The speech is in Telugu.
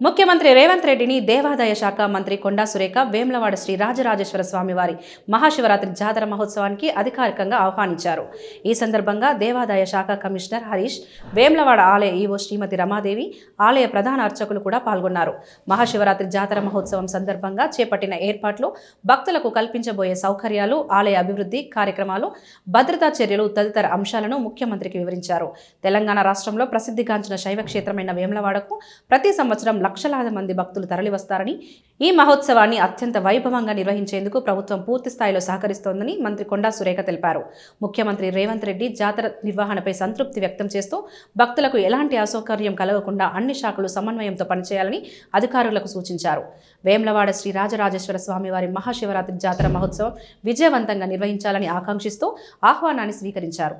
ముఖ్యమంత్రి రేవంత్ రెడ్డిని దేవాదాయ శాఖ మంత్రి కొండా సురేఖ వేములవాడ శ్రీ రాజరాజేశ్వర స్వామి వారి మహాశివరాత్రి జాతర మహోత్సవానికి అధికారికంగా ఆహ్వానించారు. ఈ సందర్భంగా దేవాదాయ శాఖ కమిషనర్ హరీష్ వేములవాడ ఆలయ ఈవో శ్రీమతి రమాదేవి ఆలయ ప్రధాన అర్చకులు కూడా పాల్గొన్నారు. మహాశివరాత్రి జాతర మహోత్సవం సందర్భంగా చేపట్టిన ఏర్పాట్లు భక్తులకు కల్పించబోయే సౌకర్యాలు ఆలయ అభివృద్ధి కార్యక్రమాలు భద్రతా చర్యలు తదితర అంశాలను ముఖ్యమంత్రికి వివరించారు. తెలంగాణ రాష్ట్రంలో ప్రసిద్ధిగాంచిన శైవ క్షేత్రమైన వేములవాడకు ప్రతి సంవత్సరం లక్షలాది మంది భక్తులు తరలివస్తారని ఈ మహోత్సవాన్ని అత్యంత వైభవంగా నిర్వహించేందుకు ప్రభుత్వం పూర్తి స్థాయిలో సహకరిస్తోందని మంత్రి కొండా సురేఖ తెలిపారు. ముఖ్యమంత్రి రేవంత్ రెడ్డి జాతర నిర్వహణపై సంతృప్తి వ్యక్తం చేస్తూ భక్తులకు ఎలాంటి అసౌకర్యం కలగకుండా అన్ని శాఖలు సమన్వయంతో పనిచేయాలని అధికారులకు సూచించారు. వేములవాడ శ్రీ రాజరాజేశ్వర స్వామివారి మహాశివరాత్రి జాతర మహోత్సవం విజయవంతంగా నిర్వహించాలని ఆకాంక్షిస్తూ ఆహ్వానాన్ని స్వీకరించారు.